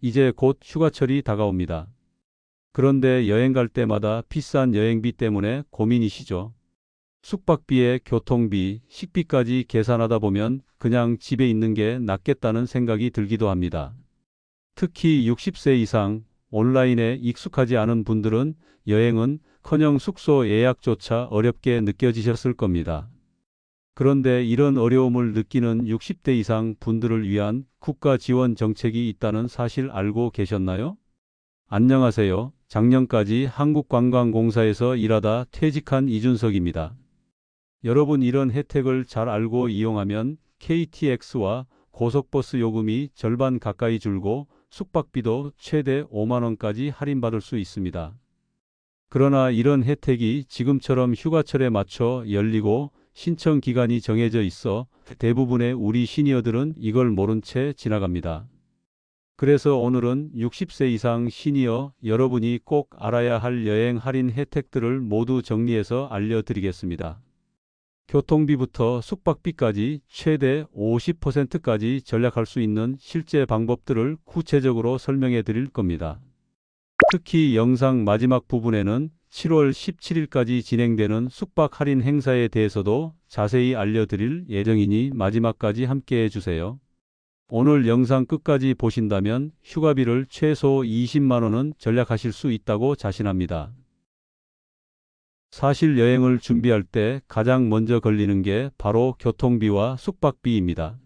이제 곧 휴가철이 다가옵니다. 그런데 여행 갈 때마다 비싼 여행비 때문에 고민이시죠? 숙박비에 교통비, 식비까지 계산하다 보면 그냥 집에 있는 게 낫겠다는 생각이 들기도 합니다. 특히 60세 이상 온라인에 익숙하지 않은 분들은 여행은 커녕 숙소 예약조차 어렵게 느껴지셨을 겁니다. 그런데 이런 어려움을 느끼는 60대 이상 분들을 위한 국가 지원 정책이 있다는 사실 알고 계셨나요? 안녕하세요. 작년까지 한국관광공사에서 일하다 퇴직한 이준석입니다. 여러분 이런 혜택을 잘 알고 이용하면 KTX와 고속버스 요금이 절반 가까이 줄고 숙박비도 최대 5만 원까지 할인받을 수 있습니다. 그러나 이런 혜택이 지금처럼 휴가철에 맞춰 열리고 신청 기간이 정해져 있어 대부분의 우리 시니어들은 이걸 모른 채 지나갑니다. 그래서 오늘은 60세 이상 시니어 여러분이 꼭 알아야 할 여행 할인 혜택들을 모두 정리해서 알려드리겠습니다. 교통비부터 숙박비까지 최대 50%까지 절약할 수 있는 실제 방법들을 구체적으로 설명해 드릴 겁니다. 특히 영상 마지막 부분에는 7월 17일까지 진행되는 숙박 할인 행사에 대해서도 자세히 알려드릴 예정이니 마지막까지 함께 해주세요. 오늘 영상 끝까지 보신다면 휴가비를 최소 20만원은 절약하실 수 있다고 자신합니다. 사실 여행을 준비할 때 가장 먼저 걸리는 게 바로 교통비와 숙박비입니다.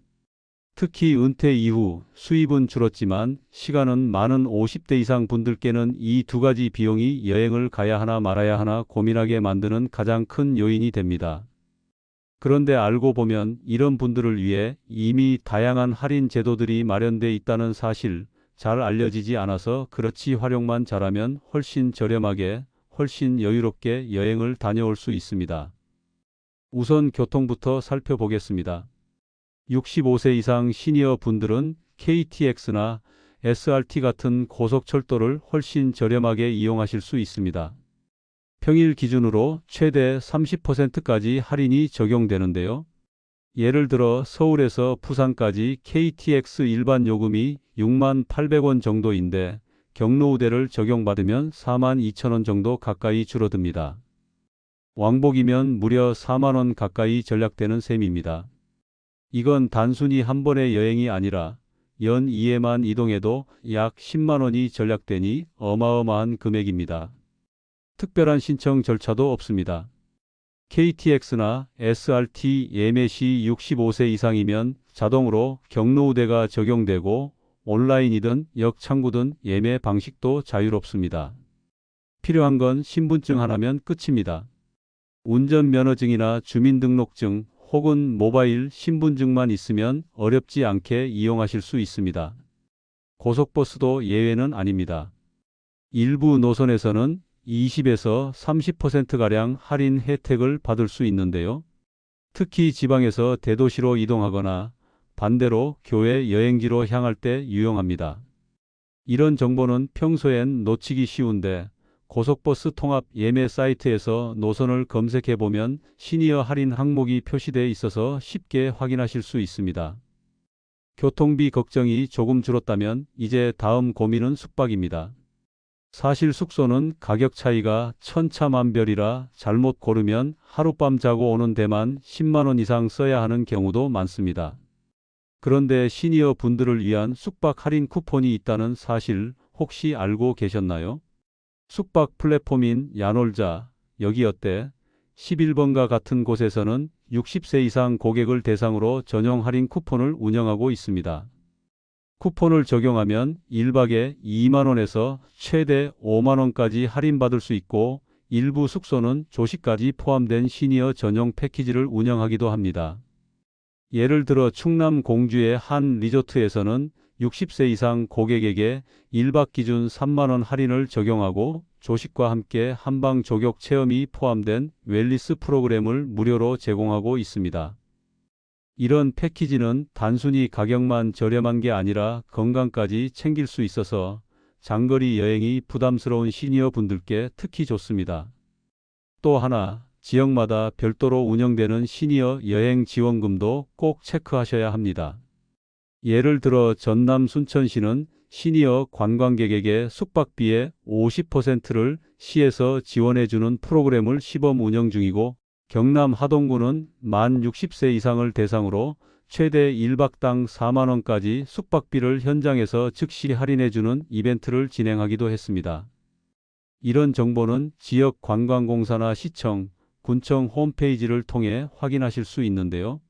특히 은퇴 이후 수입은 줄었지만 시간은 많은 50대 이상 분들께는 이 두 가지 비용이 여행을 가야 하나 말아야 하나 고민하게 만드는 가장 큰 요인이 됩니다. 그런데 알고 보면 이런 분들을 위해 이미 다양한 할인 제도들이 마련돼 있다는 사실 잘 알려지지 않아서 그렇지 활용만 잘하면 훨씬 저렴하게 훨씬 여유롭게 여행을 다녀올 수 있습니다. 우선 교통부터 살펴보겠습니다. 65세 이상 시니어 분들은 KTX나 SRT 같은 고속철도를 훨씬 저렴하게 이용하실 수 있습니다. 평일 기준으로 최대 30%까지 할인이 적용되는데요. 예를 들어 서울에서 부산까지 KTX 일반 요금이 6만 800원 정도인데 경로 우대를 적용받으면 4만 2천 원 정도 가까이 줄어듭니다. 왕복이면 무려 4만 원 가까이 절약되는 셈입니다. 이건 단순히 한 번의 여행이 아니라 연 2회만 이동해도 약 10만 원이 절약되니 어마어마한 금액입니다. 특별한 신청 절차도 없습니다. KTX나 SRT 예매 시 65세 이상이면 자동으로 경로 우대가 적용되고 온라인이든 역창구든 예매 방식도 자유롭습니다. 필요한 건 신분증 하나면 끝입니다. 운전면허증이나 주민등록증 혹은 모바일 신분증만 있으면 어렵지 않게 이용하실 수 있습니다. 고속버스도 예외는 아닙니다. 일부 노선에서는 20에서 30%가량 할인 혜택을 받을 수 있는데요. 특히 지방에서 대도시로 이동하거나 반대로 교외 여행지로 향할 때 유용합니다. 이런 정보는 평소엔 놓치기 쉬운데 고속버스 통합 예매 사이트에서 노선을 검색해 보면 시니어 할인 항목이 표시되어 있어서 쉽게 확인하실 수 있습니다. 교통비 걱정이 조금 줄었다면 이제 다음 고민은 숙박입니다. 사실 숙소는 가격 차이가 천차만별이라 잘못 고르면 하룻밤 자고 오는 데만 10만원 이상 써야 하는 경우도 많습니다. 그런데 시니어 분들을 위한 숙박 할인 쿠폰이 있다는 사실 혹시 알고 계셨나요? 숙박 플랫폼인 야놀자, 여기 어때? 11번가 같은 곳에서는 60세 이상 고객을 대상으로 전용 할인 쿠폰을 운영하고 있습니다. 쿠폰을 적용하면 1박에 2만원에서 최대 5만원까지 할인받을 수 있고 일부 숙소는 조식까지 포함된 시니어 전용 패키지를 운영하기도 합니다. 예를 들어 충남 공주의 한 리조트에서는 60세 이상 고객에게 1박 기준 3만원 할인을 적용하고 조식과 함께 한방 조격 체험이 포함된 웰리스 프로그램을 무료로 제공하고 있습니다. 이런 패키지는 단순히 가격만 저렴한 게 아니라 건강까지 챙길 수 있어서 장거리 여행이 부담스러운 시니어 분들께 특히 좋습니다. 또 하나, 지역마다 별도로 운영되는 시니어 여행 지원금도 꼭 체크하셔야 합니다. 예를 들어 전남 순천시는 시니어 관광객에게 숙박비의 50%를 시에서 지원해주는 프로그램을 시범 운영 중이고 경남 하동구는 만 60세 이상을 대상으로 최대 1박당 4만 원까지 숙박비를 현장에서 즉시 할인해주는 이벤트를 진행하기도 했습니다. 이런 정보는 지역 관광공사나 시청, 군청 홈페이지를 통해 확인하실 수 있는데요.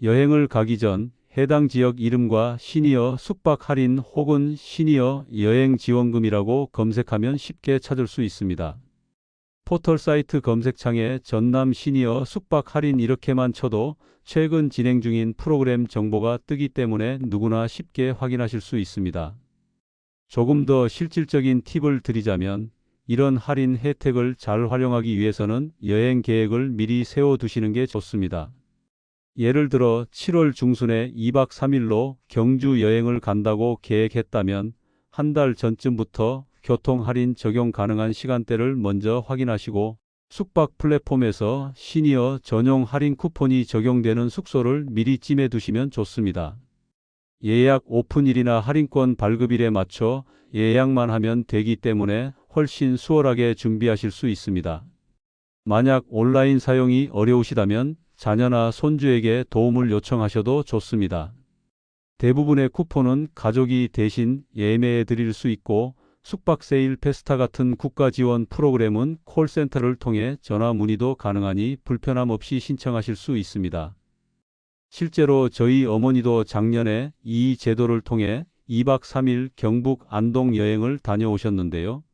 여행을 가기 전 해당 지역 이름과 시니어 숙박 할인 혹은 시니어 여행 지원금이라고 검색하면 쉽게 찾을 수 있습니다. 포털 사이트 검색창에 전남 시니어 숙박 할인 이렇게만 쳐도 최근 진행 중인 프로그램 정보가 뜨기 때문에 누구나 쉽게 확인하실 수 있습니다. 조금 더 실질적인 팁을 드리자면 이런 할인 혜택을 잘 활용하기 위해서는 여행 계획을 미리 세워 두시는 게 좋습니다. 예를 들어 7월 중순에 2박 3일로 경주 여행을 간다고 계획했다면 한 달 전쯤부터 교통 할인 적용 가능한 시간대를 먼저 확인하시고 숙박 플랫폼에서 시니어 전용 할인 쿠폰이 적용되는 숙소를 미리 찜해 두시면 좋습니다. 예약 오픈일이나 할인권 발급일에 맞춰 예약만 하면 되기 때문에 훨씬 수월하게 준비하실 수 있습니다. 만약 온라인 사용이 어려우시다면 자녀나 손주에게 도움을 요청하셔도 좋습니다. 대부분의 쿠폰은 가족이 대신 예매해 드릴 수 있고 숙박 세일 페스타 같은 국가 지원 프로그램은 콜센터를 통해 전화 문의도 가능하니 불편함 없이 신청하실 수 있습니다. 실제로 저희 어머니도 작년에 이 제도를 통해 2박 3일 경북 안동 여행을 다녀오셨는데요.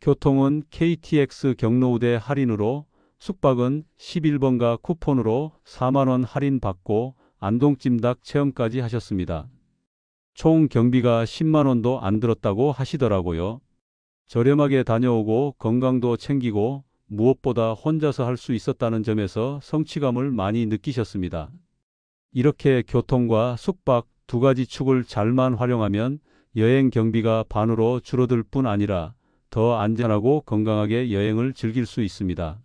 교통은 KTX 경로우대 할인으로 숙박은 11번가 쿠폰으로 4만원 할인받고 안동찜닭 체험까지 하셨습니다. 총 경비가 10만원도 안 들었다고 하시더라고요. 저렴하게 다녀오고 건강도 챙기고 무엇보다 혼자서 할 수 있었다는 점에서 성취감을 많이 느끼셨습니다. 이렇게 교통과 숙박 두 가지 축을 잘만 활용하면 여행 경비가 반으로 줄어들 뿐 아니라 더 안전하고 건강하게 여행을 즐길 수 있습니다.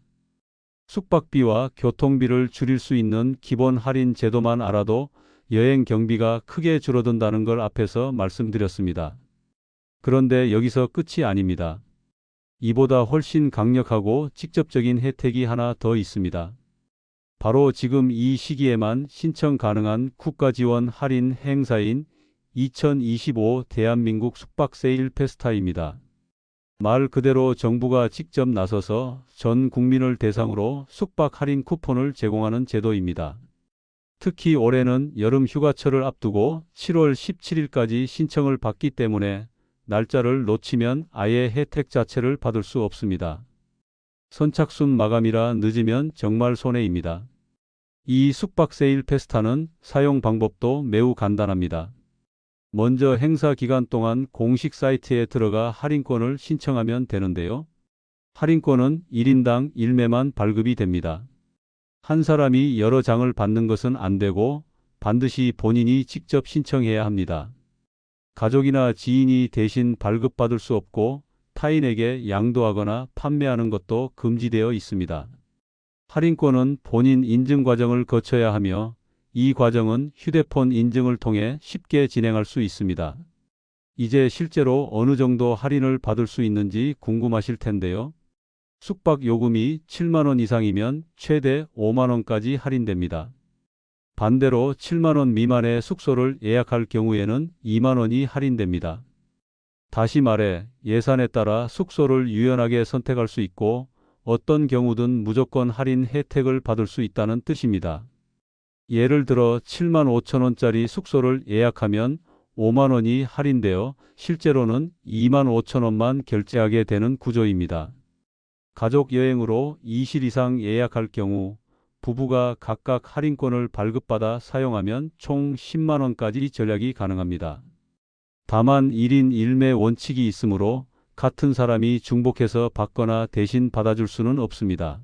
숙박비와 교통비를 줄일 수 있는 기본 할인 제도만 알아도 여행 경비가 크게 줄어든다는 걸 앞에서 말씀드렸습니다. 그런데 여기서 끝이 아닙니다. 이보다 훨씬 강력하고 직접적인 혜택이 하나 더 있습니다. 바로 지금 이 시기에만 신청 가능한 국가 지원 할인 행사인 2025 대한민국 숙박 세일 페스타입니다. 말 그대로 정부가 직접 나서서 전 국민을 대상으로 숙박 할인 쿠폰을 제공하는 제도입니다. 특히 올해는 여름 휴가철을 앞두고 7월 17일까지 신청을 받기 때문에 날짜를 놓치면 아예 혜택 자체를 받을 수 없습니다. 선착순 마감이라 늦으면 정말 손해입니다. 이 숙박 세일 페스타는 사용 방법도 매우 간단합니다. 먼저 행사 기간 동안 공식 사이트에 들어가 할인권을 신청하면 되는데요. 할인권은 1인당 1매만 발급이 됩니다. 한 사람이 여러 장을 받는 것은 안 되고 반드시 본인이 직접 신청해야 합니다. 가족이나 지인이 대신 발급받을 수 없고 타인에게 양도하거나 판매하는 것도 금지되어 있습니다. 할인권은 본인 인증 과정을 거쳐야 하며 이 과정은 휴대폰 인증을 통해 쉽게 진행할 수 있습니다. 이제 실제로 어느 정도 할인을 받을 수 있는지 궁금하실 텐데요. 숙박 요금이 7만원 이상이면 최대 5만원까지 할인됩니다. 반대로 7만원 미만의 숙소를 예약할 경우에는 2만원이 할인됩니다. 다시 말해 예산에 따라 숙소를 유연하게 선택할 수 있고 어떤 경우든 무조건 할인 혜택을 받을 수 있다는 뜻입니다. 예를 들어 7만 5천 원짜리 숙소를 예약하면 5만 원이 할인되어 실제로는 2만 5천 원만 결제하게 되는 구조입니다. 가족 여행으로 2실 이상 예약할 경우 부부가 각각 할인권을 발급받아 사용하면 총 10만 원까지 절약이 가능합니다. 다만 1인 1매 원칙이 있으므로 같은 사람이 중복해서 받거나 대신 받아줄 수는 없습니다.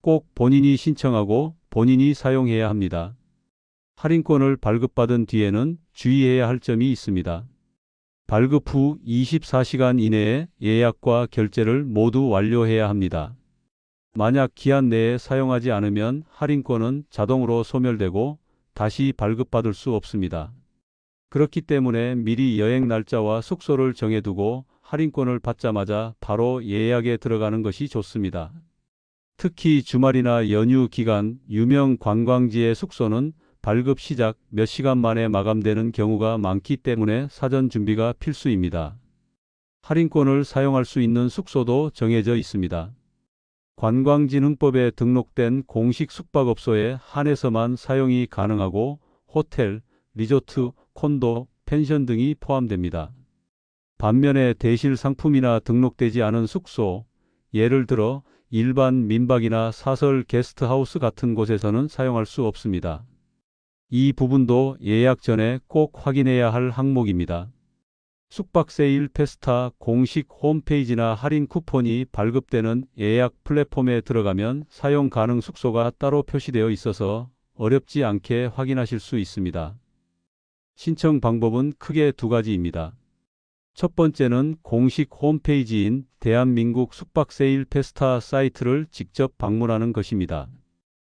꼭 본인이 신청하고 본인이 사용해야 합니다. 할인권을 발급받은 뒤에는 주의해야 할 점이 있습니다. 발급 후 24시간 이내에 예약과 결제를 모두 완료해야 합니다. 만약 기한 내에 사용하지 않으면 할인권은 자동으로 소멸되고 다시 발급받을 수 없습니다. 그렇기 때문에 미리 여행 날짜와 숙소를 정해두고 할인권을 받자마자 바로 예약에 들어가는 것이 좋습니다. 특히 주말이나 연휴 기간 유명 관광지의 숙소는 발급 시작 몇 시간 만에 마감되는 경우가 많기 때문에 사전 준비가 필수입니다. 할인권을 사용할 수 있는 숙소도 정해져 있습니다. 관광진흥법에 등록된 공식 숙박업소에 한해서만 사용이 가능하고 호텔, 리조트, 콘도, 펜션 등이 포함됩니다. 반면에 대실 상품이나 등록되지 않은 숙소, 예를 들어 일반 민박이나 사설 게스트하우스 같은 곳에서는 사용할 수 없습니다. 이 부분도 예약 전에 꼭 확인해야 할 항목입니다. 숙박 세일 페스타 공식 홈페이지나 할인 쿠폰이 발급되는 예약 플랫폼에 들어가면 사용 가능 숙소가 따로 표시되어 있어서 어렵지 않게 확인하실 수 있습니다. 신청 방법은 크게 두 가지입니다. 첫 번째는 공식 홈페이지인 대한민국 숙박세일 페스타 사이트를 직접 방문하는 것입니다.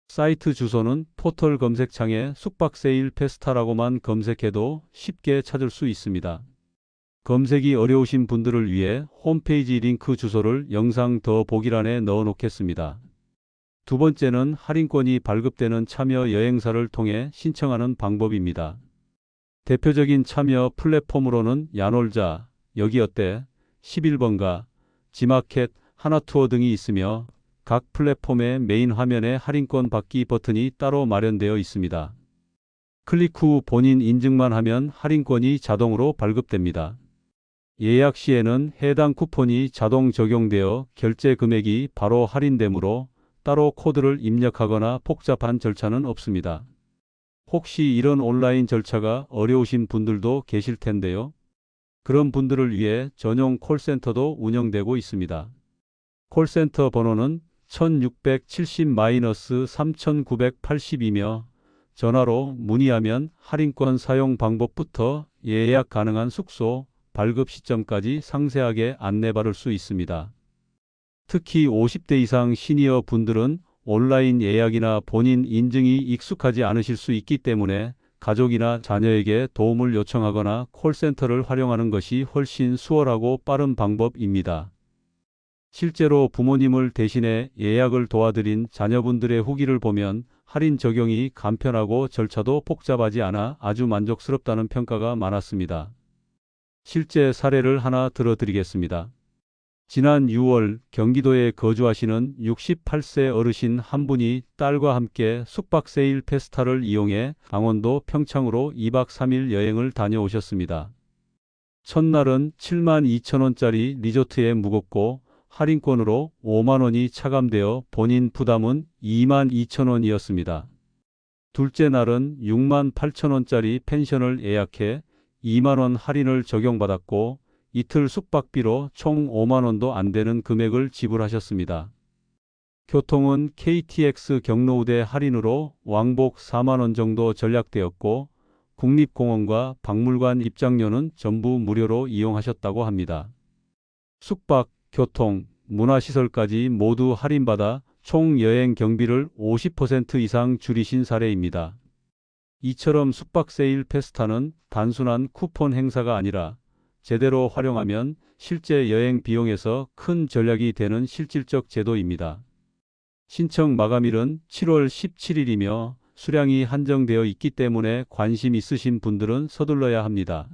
사이트 주소는 포털 검색창에 숙박세일 페스타라고만 검색해도 쉽게 찾을 수 있습니다. 검색이 어려우신 분들을 위해 홈페이지 링크 주소를 영상 더 보기란에 넣어 놓겠습니다. 두 번째는 할인권이 발급되는 참여 여행사를 통해 신청하는 방법입니다. 대표적인 참여 플랫폼으로는 야놀자, 여기 어때, 11번가, 지마켓, 하나투어 등이 있으며 각 플랫폼의 메인 화면에 할인권 받기 버튼이 따로 마련되어 있습니다. 클릭 후 본인 인증만 하면 할인권이 자동으로 발급됩니다. 예약 시에는 해당 쿠폰이 자동 적용되어 결제 금액이 바로 할인되므로 따로 코드를 입력하거나 복잡한 절차는 없습니다. 혹시 이런 온라인 절차가 어려우신 분들도 계실 텐데요. 그런 분들을 위해 전용 콜센터도 운영되고 있습니다. 콜센터 번호는 1670-3980이며 전화로 문의하면 할인권 사용 방법부터 예약 가능한 숙소, 발급 시점까지 상세하게 안내받을 수 있습니다. 특히 50대 이상 시니어 분들은 온라인 예약이나 본인 인증이 익숙하지 않으실 수 있기 때문에 가족이나 자녀에게 도움을 요청하거나 콜센터를 활용하는 것이 훨씬 수월하고 빠른 방법입니다. 실제로 부모님을 대신해 예약을 도와드린 자녀분들의 후기를 보면 할인 적용이 간편하고 절차도 복잡하지 않아 아주 만족스럽다는 평가가 많았습니다. 실제 사례를 하나 들어드리겠습니다. 지난 6월 경기도에 거주하시는 68세 어르신 한 분이 딸과 함께 숙박세일 페스타를 이용해 강원도 평창으로 2박 3일 여행을 다녀오셨습니다. 첫날은 7만 2천 원짜리 리조트에 묵었고 할인권으로 5만 원이 차감되어 본인 부담은 2만 2천 원이었습니다. 둘째 날은 6만 8천 원짜리 펜션을 예약해 2만 원 할인을 적용받았고 이틀 숙박비로 총 5만 원도 안 되는 금액을 지불하셨습니다. 교통은 KTX 경로우대 할인으로 왕복 4만 원 정도 전략되었고 국립공원과 박물관 입장료는 전부 무료로 이용하셨다고 합니다. 숙박, 교통, 문화시설까지 모두 할인받아 총 여행 경비를 50% 이상 줄이신 사례입니다. 이처럼 숙박 세일 페스타는 단순한 쿠폰 행사가 아니라 제대로 활용하면 실제 여행 비용에서 큰 전략이 되는 실질적 제도입니다. 신청 마감일은 7월 17일이며 수량이 한정되어 있기 때문에 관심 있으신 분들은 서둘러야 합니다.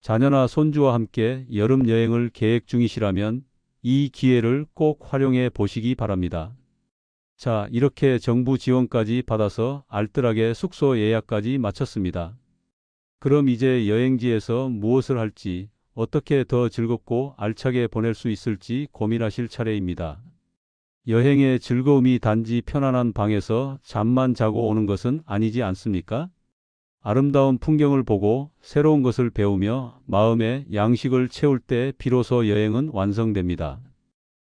자녀나 손주와 함께 여름 여행을 계획 중이시라면 이 기회를 꼭 활용해 보시기 바랍니다. 자, 이렇게 정부 지원까지 받아서 알뜰하게 숙소 예약까지 마쳤습니다. 그럼 이제 여행지에서 무엇을 할지, 어떻게 더 즐겁고 알차게 보낼 수 있을지 고민하실 차례입니다. 여행의 즐거움이 단지 편안한 방에서 잠만 자고 오는 것은 아니지 않습니까? 아름다운 풍경을 보고 새로운 것을 배우며 마음의 양식을 채울 때 비로소 여행은 완성됩니다.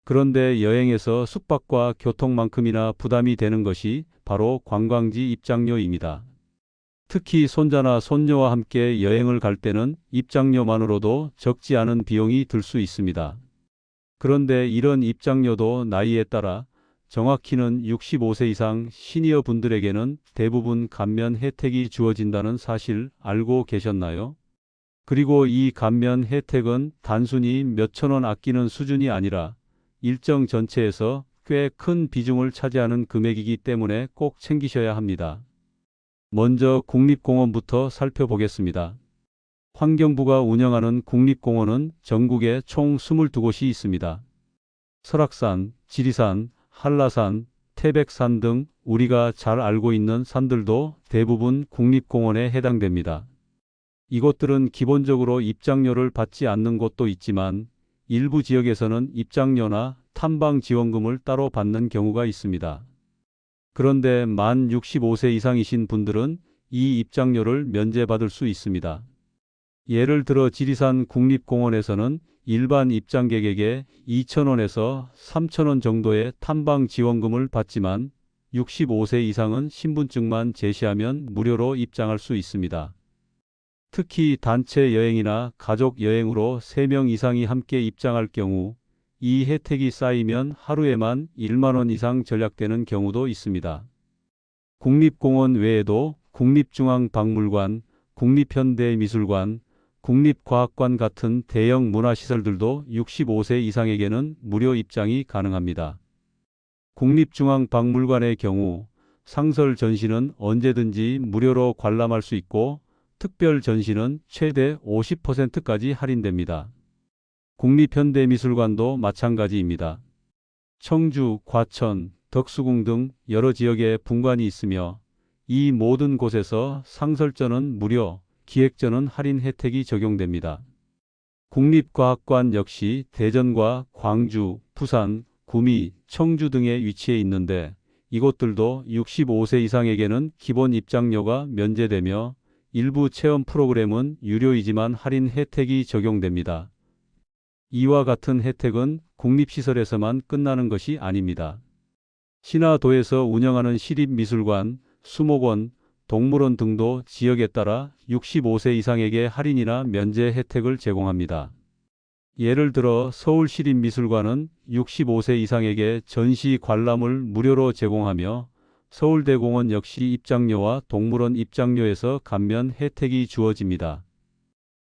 그런데 여행에서 숙박과 교통만큼이나 부담이 되는 것이 바로 관광지 입장료입니다. 특히 손자나 손녀와 함께 여행을 갈 때는 입장료만으로도 적지 않은 비용이 들 수 있습니다. 그런데 이런 입장료도 나이에 따라 정확히는 65세 이상 시니어 분들에게는 대부분 감면 혜택이 주어진다는 사실 알고 계셨나요? 그리고 이 감면 혜택은 단순히 몇천 원 아끼는 수준이 아니라 일정 전체에서 꽤 큰 비중을 차지하는 금액이기 때문에 꼭 챙기셔야 합니다. 먼저 국립공원부터 살펴보겠습니다. 환경부가 운영하는 국립공원은 전국에 총 22곳이 있습니다. 설악산, 지리산, 한라산, 태백산 등 우리가 잘 알고 있는 산들도 대부분 국립공원에 해당됩니다. 이곳들은 기본적으로 입장료를 받지 않는 곳도 있지만 일부 지역에서는 입장료나 탐방 지원금을 따로 받는 경우가 있습니다. 그런데 만 65세 이상이신 분들은 이 입장료를 면제받을 수 있습니다. 예를 들어 지리산 국립공원에서는 일반 입장객에게 2,000원에서 3,000원 정도의 탐방 지원금을 받지만 65세 이상은 신분증만 제시하면 무료로 입장할 수 있습니다. 특히 단체 여행이나 가족 여행으로 3명 이상이 함께 입장할 경우 이 혜택이 쌓이면 하루에만 1만 원 이상 절약되는 경우도 있습니다. 국립공원 외에도 국립중앙박물관, 국립현대미술관, 국립과학관 같은 대형 문화시설들도 65세 이상에게는 무료 입장이 가능합니다. 국립중앙박물관의 경우 상설 전시는 언제든지 무료로 관람할 수 있고 특별 전시는 최대 50%까지 할인됩니다. 국립현대미술관도 마찬가지입니다. 청주, 과천, 덕수궁 등 여러 지역에 분관이 있으며 이 모든 곳에서 상설전은 무료, 기획전은 할인 혜택이 적용됩니다. 국립과학관 역시 대전과 광주, 부산, 구미, 청주 등에 위치해 있는데 이곳들도 65세 이상에게는 기본 입장료가 면제되며 일부 체험 프로그램은 유료이지만 할인 혜택이 적용됩니다. 이와 같은 혜택은 국립시설에서만 끝나는 것이 아닙니다. 신화도에서 운영하는 시립미술관, 수목원, 동물원 등도 지역에 따라 65세 이상에게 할인이나 면제 혜택을 제공합니다. 예를 들어 서울시립미술관은 65세 이상에게 전시 관람을 무료로 제공하며 서울대공원 역시 입장료와 동물원 입장료에서 감면 혜택이 주어집니다.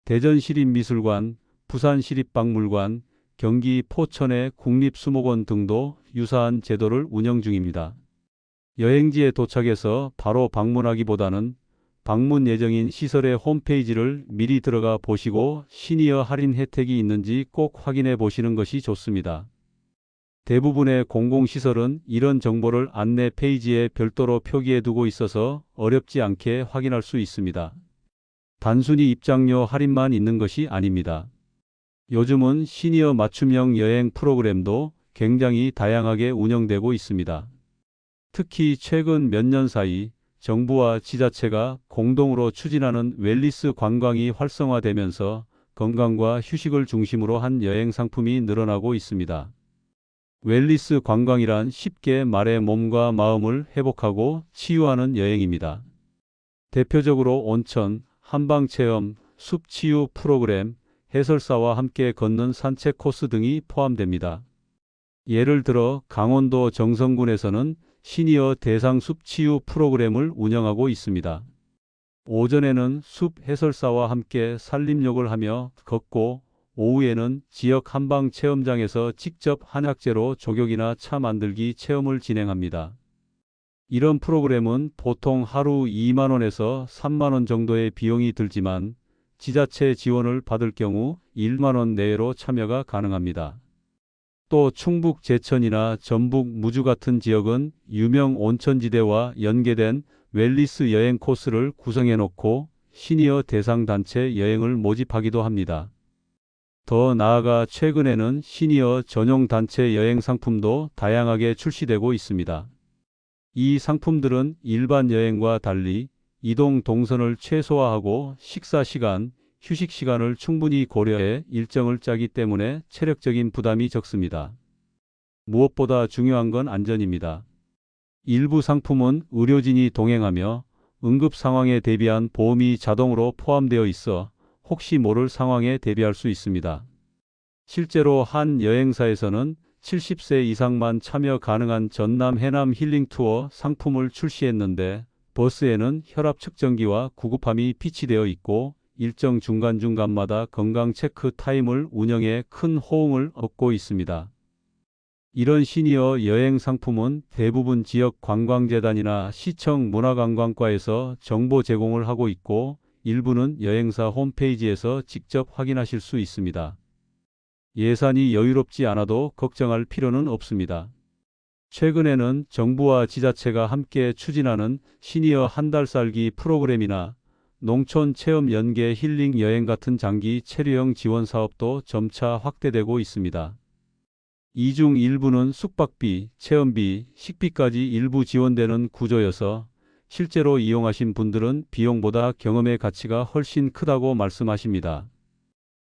대전시립미술관, 부산시립박물관, 경기 포천의 국립수목원 등도 유사한 제도를 운영 중입니다. 여행지에 도착해서 바로 방문하기보다는 방문 예정인 시설의 홈페이지를 미리 들어가 보시고 시니어 할인 혜택이 있는지 꼭 확인해 보시는 것이 좋습니다. 대부분의 공공시설은 이런 정보를 안내 페이지에 별도로 표기해 두고 있어서 어렵지 않게 확인할 수 있습니다. 단순히 입장료 할인만 있는 것이 아닙니다. 요즘은 시니어 맞춤형 여행 프로그램도 굉장히 다양하게 운영되고 있습니다. 특히 최근 몇 년 사이 정부와 지자체가 공동으로 추진하는 웰리스 관광이 활성화되면서 건강과 휴식을 중심으로 한 여행 상품이 늘어나고 있습니다. 웰리스 관광이란 쉽게 말해 몸과 마음을 회복하고 치유하는 여행입니다. 대표적으로 온천, 한방 체험, 숲 치유 프로그램, 해설사와 함께 걷는 산책 코스 등이 포함됩니다. 예를 들어 강원도 정선군에서는 시니어 대상 숲 치유 프로그램을 운영하고 있습니다. 오전에는 숲 해설사와 함께 산림욕을 하며 걷고 오후에는 지역 한방 체험장에서 직접 한약재로 조격이나 차 만들기 체험을 진행합니다. 이런 프로그램은 보통 하루 2만원에서 3만원 정도의 비용이 들지만 지자체 지원을 받을 경우 1만원 내외로 참여가 가능합니다. 또 충북 제천이나 전북 무주 같은 지역은 유명 온천지대와 연계된 웰리스 여행 코스를 구성해 놓고 시니어 대상 단체 여행을 모집하기도 합니다. 더 나아가 최근에는 시니어 전용 단체 여행 상품도 다양하게 출시되고 있습니다. 이 상품들은 일반 여행과 달리 이동 동선을 최소화하고 식사 시간, 휴식 시간을 충분히 고려해 일정을 짜기 때문에 체력적인 부담이 적습니다. 무엇보다 중요한 건 안전입니다. 일부 상품은 의료진이 동행하며 응급 상황에 대비한 보험이 자동으로 포함되어 있어 혹시 모를 상황에 대비할 수 있습니다. 실제로 한 여행사에서는 70세 이상만 참여 가능한 전남 해남 힐링 투어 상품을 출시했는데 버스에는 혈압 측정기와 구급함이 비치되어 있고 일정 중간중간마다 건강 체크 타임을 운영해 큰 호응을 얻고 있습니다. 이런 시니어 여행 상품은 대부분 지역 관광재단이나 시청 문화관광과에서 정보 제공을 하고 있고 일부는 여행사 홈페이지에서 직접 확인하실 수 있습니다. 예산이 여유롭지 않아도 걱정할 필요는 없습니다. 최근에는 정부와 지자체가 함께 추진하는 시니어 한 달 살기 프로그램이나 농촌 체험 연계 힐링 여행 같은 장기 체류형 지원 사업도 점차 확대되고 있습니다. 이 중 일부는 숙박비, 체험비, 식비까지 일부 지원되는 구조여서 실제로 이용하신 분들은 비용보다 경험의 가치가 훨씬 크다고 말씀하십니다.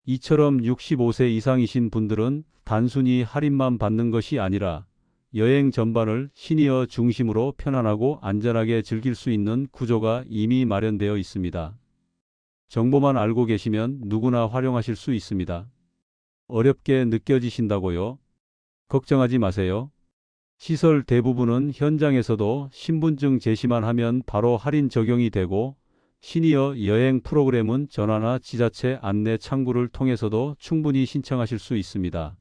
이처럼 65세 이상이신 분들은 단순히 할인만 받는 것이 아니라 여행 전반을 시니어 중심으로 편안하고 안전하게 즐길 수 있는 구조가 이미 마련되어 있습니다. 정보만 알고 계시면 누구나 활용하실 수 있습니다. 어렵게 느껴지신다고요? 걱정하지 마세요. 시설 대부분은 현장에서도 신분증 제시만 하면 바로 할인 적용이 되고 시니어 여행 프로그램은 전화나 지자체 안내 창구를 통해서도 충분히 신청하실 수 있습니다.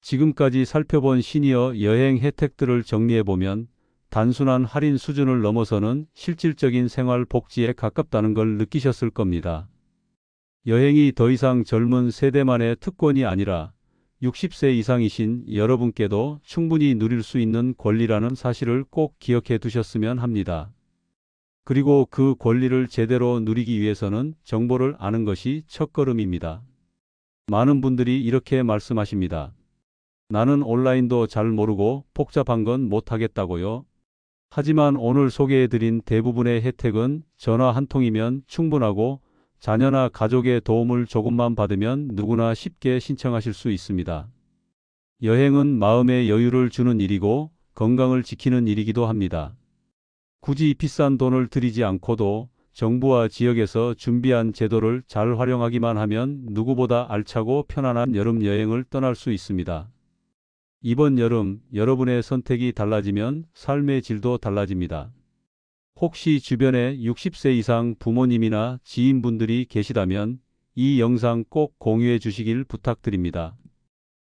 지금까지 살펴본 시니어 여행 혜택들을 정리해보면 단순한 할인 수준을 넘어서는 실질적인 생활 복지에 가깝다는 걸 느끼셨을 겁니다. 여행이 더 이상 젊은 세대만의 특권이 아니라 60세 이상이신 여러분께도 충분히 누릴 수 있는 권리라는 사실을 꼭 기억해 두셨으면 합니다. 그리고 그 권리를 제대로 누리기 위해서는 정보를 아는 것이 첫걸음입니다. 많은 분들이 이렇게 말씀하십니다. 나는 온라인도 잘 모르고 복잡한 건 못하겠다고요. 하지만 오늘 소개해드린 대부분의 혜택은 전화 한 통이면 충분하고 자녀나 가족의 도움을 조금만 받으면 누구나 쉽게 신청하실 수 있습니다. 여행은 마음의 여유를 주는 일이고 건강을 지키는 일이기도 합니다. 굳이 비싼 돈을 들이지 않고도 정부와 지역에서 준비한 제도를 잘 활용하기만 하면 누구보다 알차고 편안한 여름 여행을 떠날 수 있습니다. 이번 여름 여러분의 선택이 달라지면 삶의 질도 달라집니다. 혹시 주변에 60세 이상 부모님이나 지인분들이 계시다면 이 영상 꼭 공유해 주시길 부탁드립니다.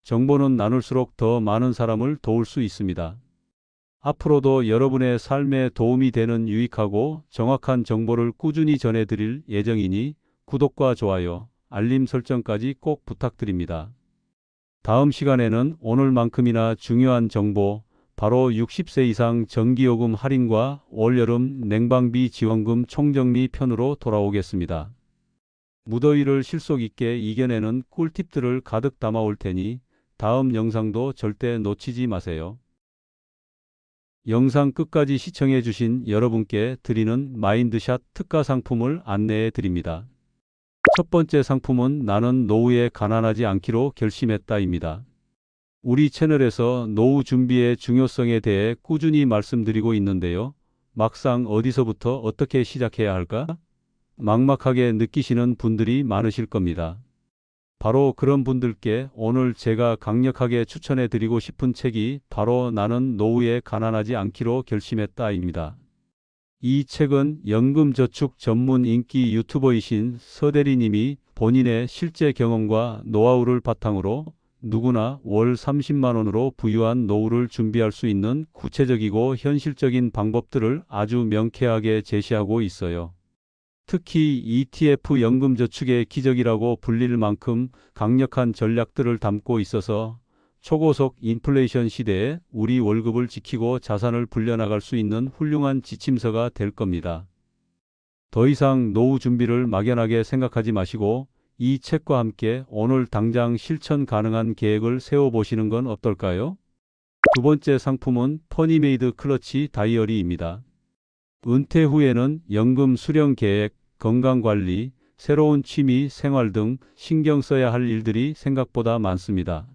정보는 나눌수록 더 많은 사람을 도울 수 있습니다. 앞으로도 여러분의 삶에 도움이 되는 유익하고 정확한 정보를 꾸준히 전해드릴 예정이니 구독과 좋아요, 알림 설정까지 꼭 부탁드립니다. 다음 시간에는 오늘만큼이나 중요한 정보, 바로 60세 이상 전기요금 할인과 올여름 냉방비 지원금 총정리 편으로 돌아오겠습니다. 무더위를 실속 있게 이겨내는 꿀팁들을 가득 담아올 테니 다음 영상도 절대 놓치지 마세요. 영상 끝까지 시청해 주신 여러분께 드리는 마인드샷 특가 상품을 안내해 드립니다. 첫 번째 상품은 나는 노후에 가난하지 않기로 결심했다입니다. 우리 채널에서 노후 준비의 중요성에 대해 꾸준히 말씀드리고 있는데요. 막상 어디서부터 어떻게 시작해야 할까? 막막하게 느끼시는 분들이 많으실 겁니다. 바로 그런 분들께 오늘 제가 강력하게 추천해 드리고 싶은 책이 바로 나는 노후에 가난하지 않기로 결심했다입니다. 이 책은 연금저축 전문 인기 유튜버이신 서대리님이 본인의 실제 경험과 노하우를 바탕으로 누구나 월 30만 원으로 부유한 노후를 준비할 수 있는 구체적이고 현실적인 방법들을 아주 명쾌하게 제시하고 있어요. 특히 ETF 연금저축의 기적이라고 불릴 만큼 강력한 전략들을 담고 있어서 초고속 인플레이션 시대에 우리 월급을 지키고 자산을 불려나갈 수 있는 훌륭한 지침서가 될 겁니다. 더 이상 노후 준비를 막연하게 생각하지 마시고 이 책과 함께 오늘 당장 실천 가능한 계획을 세워보시는 건 어떨까요? 두 번째 상품은 퍼니메이드 클러치 다이어리입니다. 은퇴 후에는 연금 수령 계획, 건강 관리, 새로운 취미, 생활 등 신경 써야 할 일들이 생각보다 많습니다.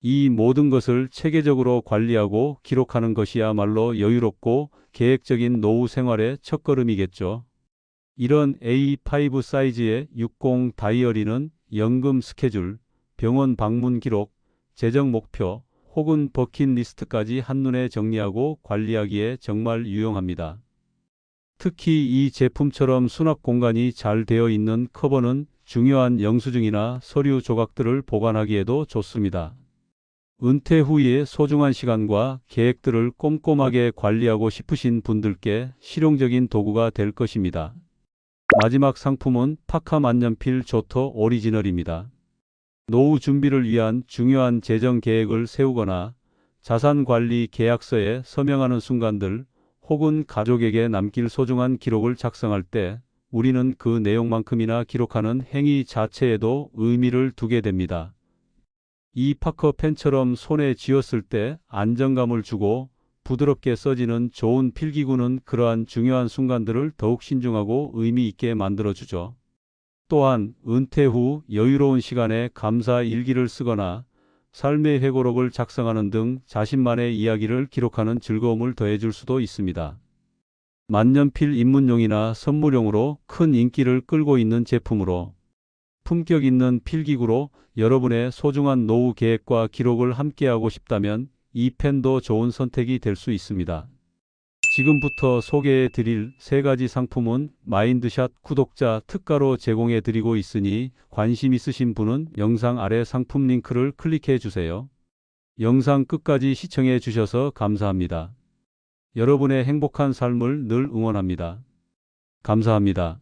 이 모든 것을 체계적으로 관리하고 기록하는 것이야말로 여유롭고 계획적인 노후 생활의 첫걸음이겠죠. 이런 A5 사이즈의 60 다이어리는 연금 스케줄, 병원 방문 기록, 재정 목표, 혹은 버킷리스트까지 한눈에 정리하고 관리하기에 정말 유용합니다. 특히 이 제품처럼 수납 공간이 잘 되어 있는 커버는 중요한 영수증이나 서류 조각들을 보관하기에도 좋습니다. 은퇴 후의 소중한 시간과 계획들을 꼼꼼하게 관리하고 싶으신 분들께 실용적인 도구가 될 것입니다. 마지막 상품은 파카 만년필 조터 오리지널입니다. 노후 준비를 위한 중요한 재정 계획을 세우거나 자산 관리 계약서에 서명하는 순간들 혹은 가족에게 남길 소중한 기록을 작성할 때 우리는 그 내용만큼이나 기록하는 행위 자체에도 의미를 두게 됩니다. 이 파커 펜처럼 손에 쥐었을 때 안정감을 주고 부드럽게 써지는 좋은 필기구는 그러한 중요한 순간들을 더욱 신중하고 의미 있게 만들어주죠. 또한 은퇴 후 여유로운 시간에 감사 일기를 쓰거나 삶의 회고록을 작성하는 등 자신만의 이야기를 기록하는 즐거움을 더해줄 수도 있습니다. 만년필 입문용이나 선물용으로 큰 인기를 끌고 있는 제품으로 품격 있는 필기구로 여러분의 소중한 노후 계획과 기록을 함께하고 싶다면 이 펜도 좋은 선택이 될 수 있습니다. 지금부터 소개해 드릴 세 가지 상품은 마인드샷 구독자 특가로 제공해 드리고 있으니 관심 있으신 분은 영상 아래 상품 링크를 클릭해 주세요. 영상 끝까지 시청해 주셔서 감사합니다. 여러분의 행복한 삶을 늘 응원합니다. 감사합니다.